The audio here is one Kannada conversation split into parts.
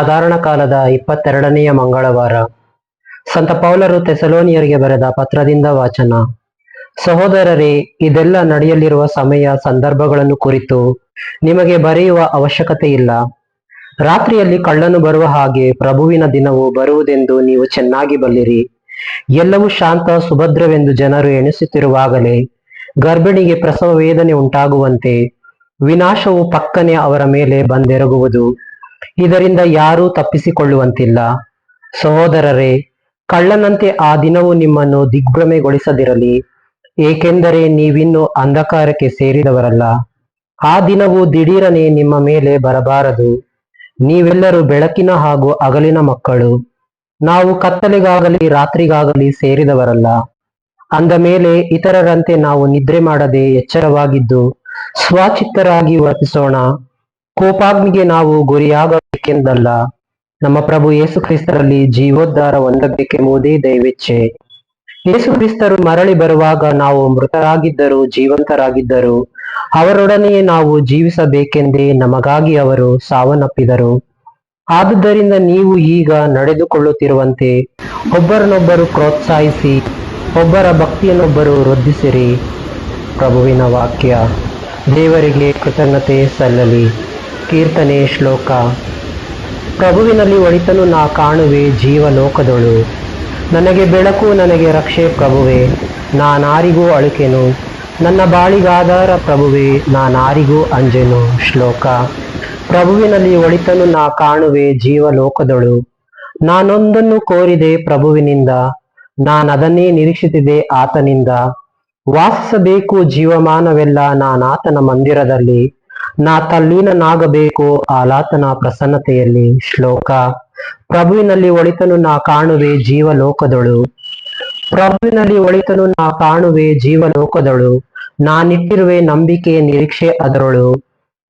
ಸಾಧಾರಣ ಕಾಲದ ಇಪ್ಪತ್ತೆರಡನೆಯ ಮಂಗಳವಾರ ಸಂತ ಪೌಲರು ತೆಸಲೋನಿಯರಿಗೆ ಬರೆದ ಪತ್ರದಿಂದ ವಾಚನ. ಸಹೋದರರೇ, ಇದೆಲ್ಲ ನಡೆಯಲಿರುವ ಸಮಯ ಸಂದರ್ಭಗಳನ್ನು ಕುರಿತು ನಿಮಗೆ ಬರೆಯುವ ಅವಶ್ಯಕತೆ ಇಲ್ಲ. ರಾತ್ರಿಯಲ್ಲಿ ಕಳ್ಳನು ಬರುವ ಹಾಗೆ ಪ್ರಭುವಿನ ದಿನವು ಬರುವುದೆಂದು ನೀವು ಚೆನ್ನಾಗಿ ಬಲ್ಲಿರಿ. ಎಲ್ಲವೂ ಶಾಂತ, ಸುಭದ್ರವೆಂದು ಜನರು ಎಣಿಸುತ್ತಿರುವಾಗಲೇ ಗರ್ಭಿಣಿಗೆ ಪ್ರಸವ ವೇದನೆ ಉಂಟಾಗುವಂತೆ ವಿನಾಶವು ಪಕ್ಕನೆ ಅವರ ಮೇಲೆ ಬಂದೆರಗುವುದು ಇದರಿಂದ ಯಾರೂ ತಪ್ಪಿಸಿಕೊಳ್ಳುವಂತಿಲ್ಲ. ಸಹೋದರರೇ, ಕಳ್ಳನಂತೆ ಆ ದಿನವು ನಿಮ್ಮನ್ನು ದಿಗ್ಭ್ರಮೆಗೊಳಿಸದಿರಲಿ. ಏಕೆಂದರೆ ನೀವಿನ್ನೂ ಅಂಧಕಾರಕ್ಕೆ ಸೇರಿದವರಲ್ಲ. ಆ ದಿನವು ದಿಢೀರನೆ ನಿಮ್ಮ ಮೇಲೆ ಬರಬಾರದು. ನೀವೆಲ್ಲರೂ ಬೆಳಕಿನ ಹಾಗೂ ಅಗಲಿನ ಮಕ್ಕಳು. ನಾವು ಕತ್ತಲೆಗಾಗಲಿ ರಾತ್ರಿಗಾಗಲಿ ಸೇರಿದವರಲ್ಲ. ಅಂದ ಮೇಲೆ ಇತರರಂತೆ ನಾವು ನಿದ್ರೆ ಮಾಡದೆ ಎಚ್ಚರವಾಗಿದ್ದು, ಸ್ವಚಿತ್ತರಾಗಿ ವರ್ತಿಸೋಣ. ಕೋಪಾಗ್ನಿಗೆ ನಾವು ಗುರಿಯಾಗಬೇಕೆಂದಲ್ಲ, ನಮ್ಮ ಪ್ರಭು ಯೇಸು ಕ್ರಿಸ್ತರಲ್ಲಿ ಜೀವೋದ್ಧಾರ ಹೊಂದಬೇಕೆಂಬುದೇ ದಯವಿಚ್ಛೆ ಯೇಸು ಕ್ರಿಸ್ತರು ಮರಳಿ ಬರುವಾಗ ನಾವು ಮೃತರಾಗಿದ್ದರು ಜೀವಂತರಾಗಿದ್ದರು, ಅವರೊಡನೆಯೇ ನಾವು ಜೀವಿಸಬೇಕೆಂದೇ ನಮಗಾಗಿ ಅವರು ಸಾವನ್ನಪ್ಪಿದರು. ಆದುದರಿಂದ ನೀವು ಈಗ ನಡೆದುಕೊಳ್ಳುತ್ತಿರುವಂತೆ ಒಬ್ಬರನ್ನೊಬ್ಬರು ಪ್ರೋತ್ಸಾಹಿಸಿ, ಒಬ್ಬರ ಭಕ್ತಿಯನ್ನೊಬ್ಬರು ವೃದ್ಧಿಸಿರಿ. ಪ್ರಭುವಿನ ವಾಕ್ಯ, ದೇವರಿಗೆ ಕೃತಜ್ಞತೆ ಸಲ್ಲಲಿ. ಕೀರ್ತನೆ ಶ್ಲೋಕ. ಪ್ರಭುವಿನಲ್ಲಿ ಒಳಿತನು ನಾ ಕಾಣುವೆ ಜೀವಲೋಕದೊಳು. ನನಗೆ ಬೆಳಕು, ನನಗೆ ರಕ್ಷೆ ಪ್ರಭುವೆ, ನಾನಾರಿಗೂ ಅಳುಕೆನು. ನನ್ನ ಬಾಳಿಗಾಧಾರ ಪ್ರಭುವೆ, ನಾನಾರಿಗೂ ಅಂಜೆನು. ಶ್ಲೋಕ. ಪ್ರಭುವಿನಲ್ಲಿ ಒಳಿತನು ನಾ ಕಾಣುವೆ ಜೀವಲೋಕದೊಳು. ನಾನೊಂದನ್ನು ಕೋರಿದೆ ಪ್ರಭುವಿನಿಂದ. ನಾನದನ್ನೇ ನಿರೀಕ್ಷಿಸಿದೆ ಆತನಿಂದ. ವಾಸಿಸಬೇಕು ಜೀವಮಾನವೆಲ್ಲ ನಾನಾತನ ಮಂದಿರದಲ್ಲಿ. ನಾ ತಲ್ಲೀನನಾಗಬೇಕು ಆಲಾತನ ಪ್ರಸನ್ನತೆಯಲ್ಲಿ ಶ್ಲೋಕ. ಪ್ರಭುವಿನಲ್ಲಿ ಒಳಿತನು ನಾ ಕಾಣುವೆ ಜೀವಲೋಕದೊಳು. ಪ್ರಭುವಿನಲ್ಲಿ ಒಳಿತನು ನಾ ಕಾಣುವೆ ಜೀವಲೋಕದೊಳು. ನಾನಿಟ್ಟಿರುವೆ ನಂಬಿಕೆ ನಿರೀಕ್ಷೆ ಅದರೊಳು.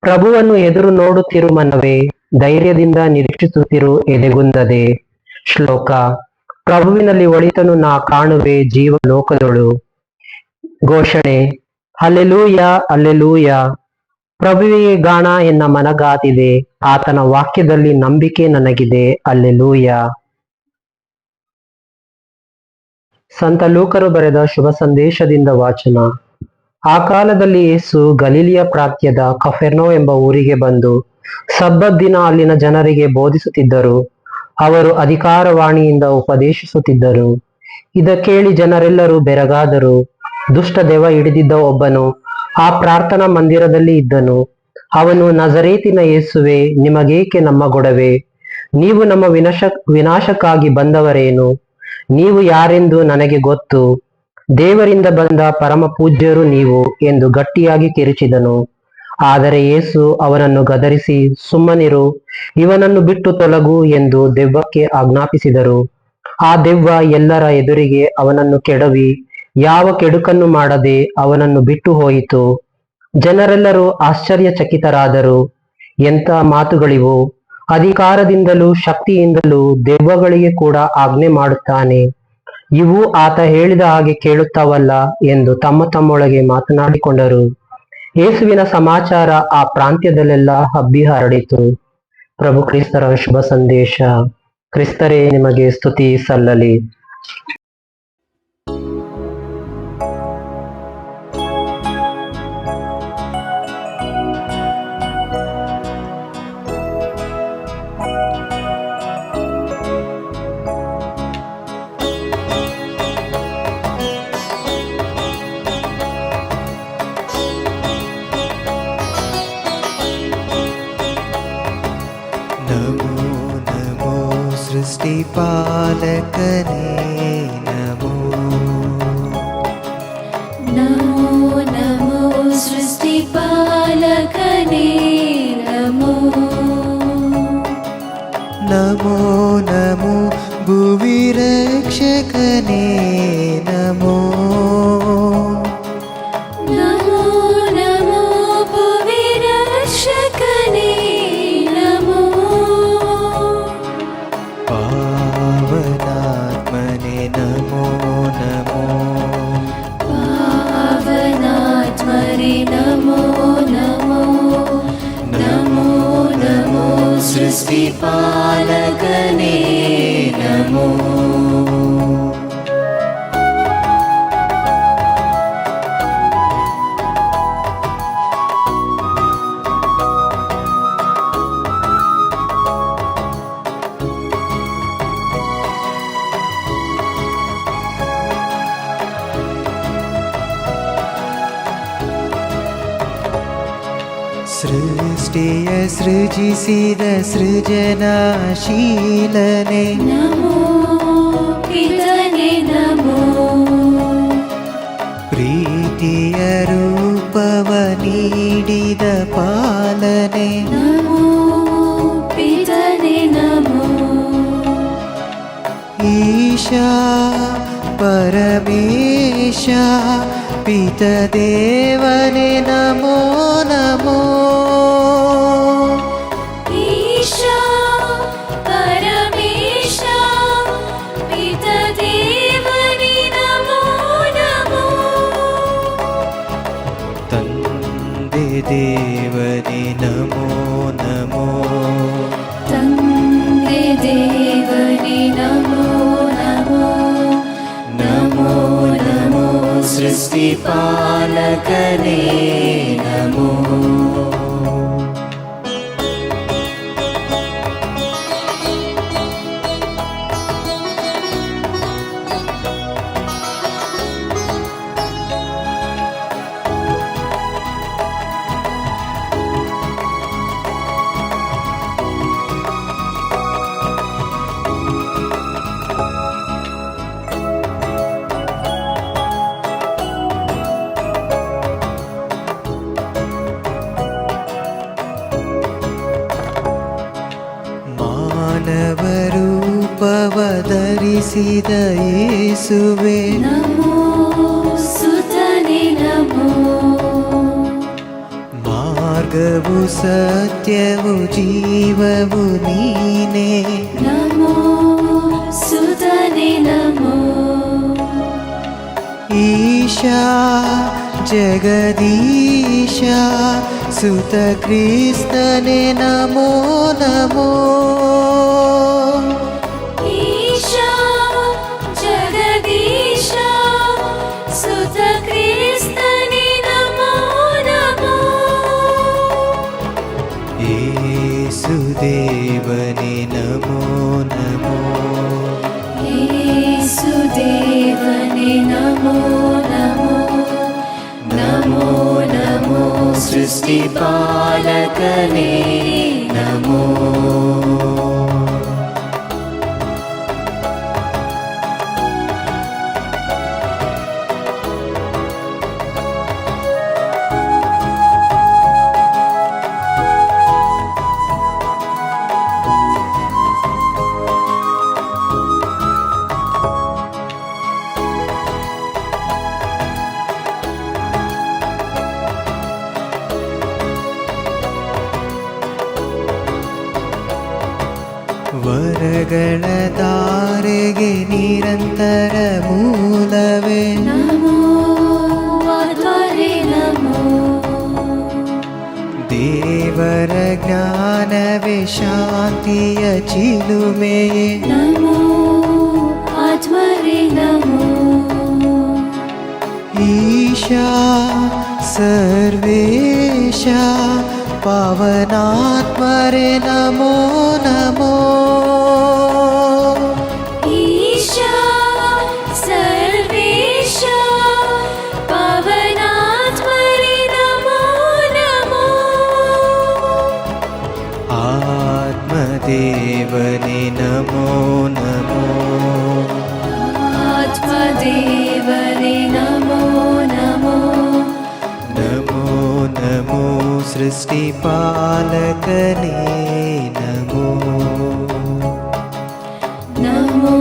ಪ್ರಭುವನ್ನು ಎದುರು ನೋಡುತ್ತಿರು ಮನವೇ, ಧೈರ್ಯದಿಂದ ನಿರೀಕ್ಷಿಸುತ್ತಿರು ಎದೆಗುಂದದೆ. ಶ್ಲೋಕ. ಪ್ರಭುವಿನಲ್ಲಿ ಒಳಿತನು ನಾ ಕಾಣುವೆ ಜೀವಲೋಕದೊಳು. ಘೋಷಣೆ. ಅಲ್ಲೆಲೂಯ ಅಲ್ಲೆಲೂಯ ಪ್ರಭುವಿಗೆ ಗಾಣ ಎನ್ನ ಮನಗಾದಿದೆ ಆತನ ವಾಕ್ಯದಲ್ಲಿ ನಂಬಿಕೆ ನನಗಿದೆ. ಅಲ್ಲೆಲೂಯ. ಸಂತ ಲೂಕರು ಬರೆದ ಶುಭ ಸಂದೇಶದಿಂದ ವಾಚನ. ಆ ಕಾಲದಲ್ಲಿ ಯೇಸು ಗಲೀಲಿಯ ಪ್ರಾಂತ್ಯದ ಕಫೆರ್ನೋ ಎಂಬ ಊರಿಗೆ ಬಂದು ಸಬ್ಬತ್ ದಿನ ಅಲ್ಲಿನ ಜನರಿಗೆ ಬೋಧಿಸುತ್ತಿದ್ದರು. ಅವರು ಅಧಿಕಾರವಾಣಿಯಿಂದ ಉಪದೇಶಿಸುತ್ತಿದ್ದರು. ಇದ ಕೇಳಿ ಜನರೆಲ್ಲರೂ ಬೆರಗಾದರು. ದುಷ್ಟ ದೆವ ಹಿಡಿದಿದ್ದ ಒಬ್ಬನು ಆ ಪ್ರಾರ್ಥನಾ ಮಂದಿರದಲ್ಲಿ ಇದ್ದನು. ಅವನು ನಜರೇತಿನ ಯೇಸುವೆ, ನಿಮಗೇಕೆ ನಮ್ಮ ಗೊಡವೆ? ನೀವು ನಮ್ಮ ವಿನಾಶ, ವಿನಾಶಕ್ಕಾಗಿ ಬಂದವರೇನು? ನೀವು ಯಾರೆಂದು ನನಗೆ ಗೊತ್ತು? ದೇವರಿಂದ ಬಂದ ಪರಮ ಪೂಜ್ಯರು ನೀವು ಎಂದು ಗಟ್ಟಿಯಾಗಿ ಕಿರಿಚಿದನು. ಆದರೆ ಯೇಸು ಅವನನ್ನು ಗದರಿಸಿ, ಸುಮ್ಮನಿರು, ಇವನನ್ನು ಬಿಟ್ಟು ತೊಲಗು ಎಂದು ದೆವ್ವಕ್ಕೆ ಆಜ್ಞಾಪಿಸಿದರು. ಆ ದೆವ್ವ ಎಲ್ಲರ ಎದುರಿಗೆ ಅವನನ್ನು ಕೆಡವಿ ಯಾವ ಕೆಡುಕನ್ನು ಮಾಡದೆ ಅವನನ್ನು ಬಿಟ್ಟು ಹೋಯಿತು. ಜನರೆಲ್ಲರೂ ಆಶ್ಚರ್ಯಚಕಿತರಾದರು. ಎಂಥ ಮಾತುಗಳಿವು? ಅಧಿಕಾರದಿಂದಲೂ ಶಕ್ತಿಯಿಂದಲೂ ದೆವ್ವಗಳಿಗೆ ಕೂಡ ಆಜ್ಞೆ ಮಾಡುತ್ತಾನೆ. ಇವು ಆತ ಹೇಳಿದ ಹಾಗೆ ಕೇಳುತ್ತವಲ್ಲ ಎಂದು ತಮ್ಮ ತಮ್ಮೊಳಗೆ ಮಾತನಾಡಿಕೊಂಡರು. ಯೇಸುವಿನ ಸಮಾಚಾರ ಆ ಪ್ರಾಂತ್ಯದಲ್ಲೆಲ್ಲ ಹಬ್ಬಿ ಹರಡಿತು. ಪ್ರಭು ಕ್ರಿಸ್ತರ ಶುಭ ಸಂದೇಶ. ಕ್ರಿಸ್ತರೇ, ನಿಮಗೆ ಸ್ತುತಿ ಸಲ್ಲಲಿ. सृष्टिपालकने सृष्टिय सृजिसिद सृजनाशीलने नमो किलने नमो। प्रीतिय रूपवनीडिद पालने। नमो प्रीत्यरूपवनीलने नमो। ईशा परमेशा पितदेवने नमो नमो देवने नमो नमो तन्दे देवने नमो सृष्टिपालकने नमो ಧರಿಸಿದ ಯೇಸುವೆ ನಮೋ ಸುತನೆ ನಮೋ ಮಾರ್ಗವು ಸತ್ಯವು ಜೀವವು ನೀನೇ ನಮೋ ಸುತನೆ ನಮೋ ಈಶಾ ಜಗದೀಶ ಸುತ ಕ್ರಿಸ್ತನೆ ನಮೋ యేసుదేవని నమో నమో. యేసుదేవని నమో నమో. నమో నమో సృష్టి పాలకనే నమో. गणतार्गिनिरन्तर मूलवेणं देवरज्ञानविशान्ति अचिलुमेशा सर्वेशा पावनात्मरे नमो नमो। ईश नमो पवनात् आत्मदेवानि नमो सृष्टिपालकने नमो नमो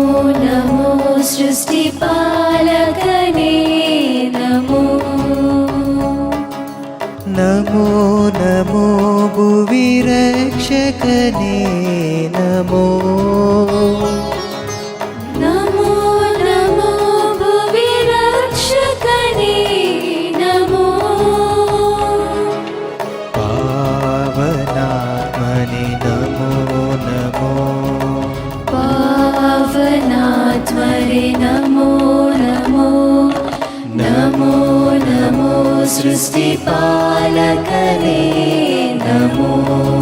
नमो सृष्टिपालकने नमो नमो नमो भुविरक्षकने नमो त्वरे नमो नमो नमो नमो सृष्टिपालकने नमो